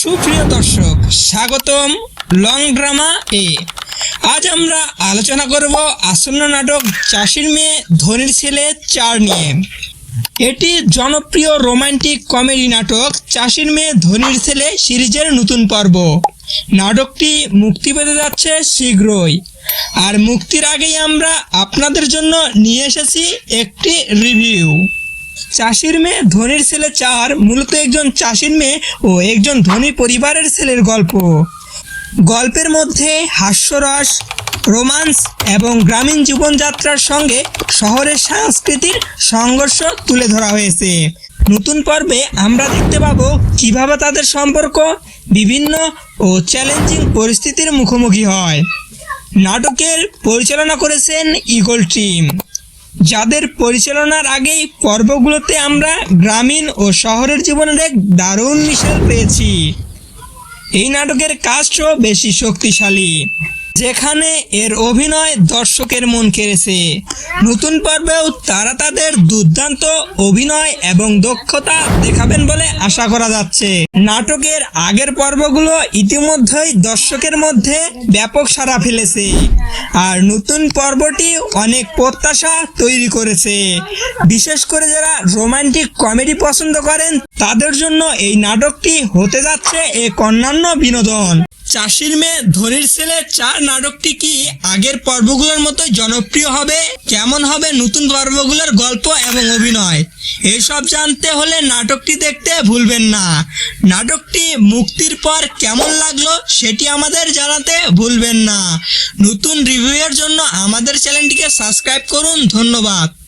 সুপ্রিয় দর্শক, স্বাগতম লং ড্রামা এ। আজ আমরা আলোচনা করব আসন্ন নাটক চাষির মেয়ে ধনির ছেলে চার নিয়ে। এটি জনপ্রিয় রোমান্টিক কমেডি নাটক চাষির মেয়ে ধনির ছেলে সিরিজের নতুন পর্ব। নাটকটি মুক্তি পেতে যাচ্ছে শীঘ্রই। আর মুক্তির আগেই আমরা আপনাদের জন্য নিয়ে এসেছি একটি রিভিউ। চাষির মেয়ে, ধনির ছেলে চার, মূলত একজন চাষির মেয়ে ও একজন ধনী পরিবারের ছেলের গল্প। গল্পের মধ্যে হাস্যরস, রোমান্স এবং গ্রামীণ জীবনযাত্রার সঙ্গে শহরের সংস্কৃতির সংঘর্ষ তুলে ধরা হয়েছে। নতুন পর্বে আমরা দেখতে পাবো কীভাবে তাদের সম্পর্ক বিভিন্ন ও চ্যালেঞ্জিং পরিস্থিতির মুখোমুখি হয়। নাটকের পরিচালনা করেছেন ইগল টিম যাদের পরিচালনার আগেই পর্বগুলোতে আমরা গ্রামীণ ও শহরের জীবনের এক দারুণ মিশাল পেয়েছি। এই নাটকের কাজও বেশি শক্তিশালী। যেখানে এর অভিনয় দর্শকের মন কেড়েছে। নতুন পর্বেও তারা তাদের দুর্দান্ত অভিনয় এবং দক্ষতা দেখাবেন বলে আশা করা যাচ্ছে। নাটকের আগের পর্বগুলো ইতিমধ্যেই দর্শকের মধ্যে ব্যাপক সাড়া ফেলেছে। আর নতুন পর্বটি অনেক প্রত্যাশা তৈরি করেছে। বিশেষ করে যারা রোমান্টিক কমেডি পছন্দ করেন, তাদের জন্য এই নাটকটি হতে যাচ্ছে এক অন্যান্য বিনোদন। চাষির মেয়ে ধনির ছেলে চার নাটকটি কি আগের পর্বগুলোর মতো জনপ্রিয় হবে? কেমন হবে নতুন পর্বগুলোর গল্প এবং অভিনয়? এসব জানতে হলে নাটকটি দেখতে ভুলবেন না। নাটকটি মুক্তির পর কেমন লাগল সেটি আমাদের জানাতে ভুলবেন না। নতুন রিভিউয়ের জন্য আমাদের চ্যানেলটিকে সাবস্ক্রাইব করুন। ধন্যবাদ।